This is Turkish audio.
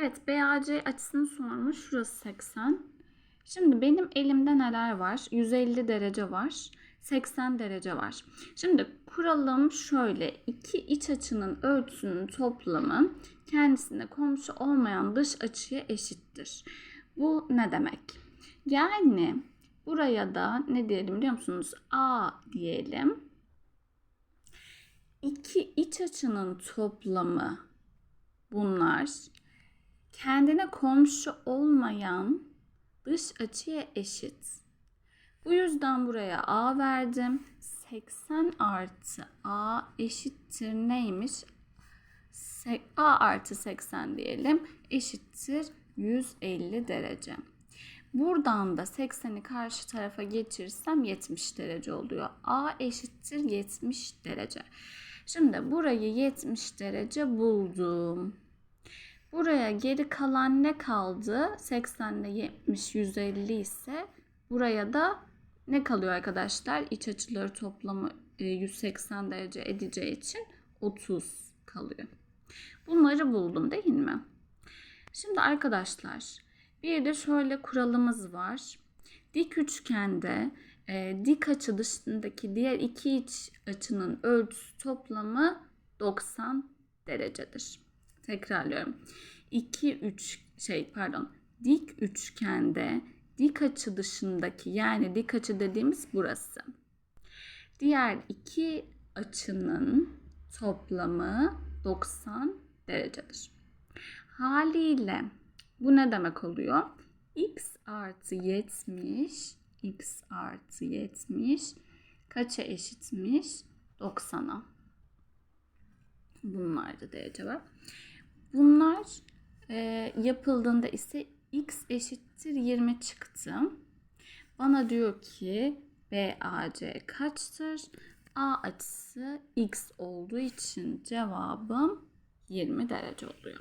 Evet BAC açısını sormuş. Şurası 80. Şimdi benim elimde neler var? 150 derece var. 80 derece var. Şimdi kuralım şöyle. iki iç açının ölçüsünün toplamı kendisine komşu olmayan dış açıya eşittir. Bu ne demek? Yani buraya da ne diyelim biliyor musunuz? A diyelim. İki iç açının toplamı bunlar kendine komşu olmayan dış açıya eşit. Bu yüzden buraya A verdim. 80 artı A eşittir neymiş? A artı 80 diyelim eşittir 150 derece. Buradan da 80'i karşı tarafa geçirsem 70 derece oluyor. A eşittir 70 derece. Şimdi burayı 70 derece buldum. Buraya geri kalan ne kaldı? 80 ile 70, 150 ise buraya da ne kalıyor arkadaşlar? İç açıları toplamı e, 180 derece edeceği için 30 kalıyor. Bunları buldum değil mi? Şimdi arkadaşlar bir de şöyle kuralımız var. Dik üçgende e, dik açı dışındaki diğer iki iç açının ölçüsü toplamı 90 derecedir. Tekrarlıyorum. 2 3 şey pardon. Dik üçgende dik açı dışındaki yani dik açı dediğimiz burası. Diğer iki açının toplamı 90 derecedir. Haliyle bu ne demek oluyor? x artı 70 x artı 70 kaça eşitmiş? 90'a. Bunlar da derece var. Bunlar e, yapıldığında ise x eşittir 20 çıktı. Bana diyor ki BAC kaçtır? A açısı x olduğu için cevabım 20 derece oluyor.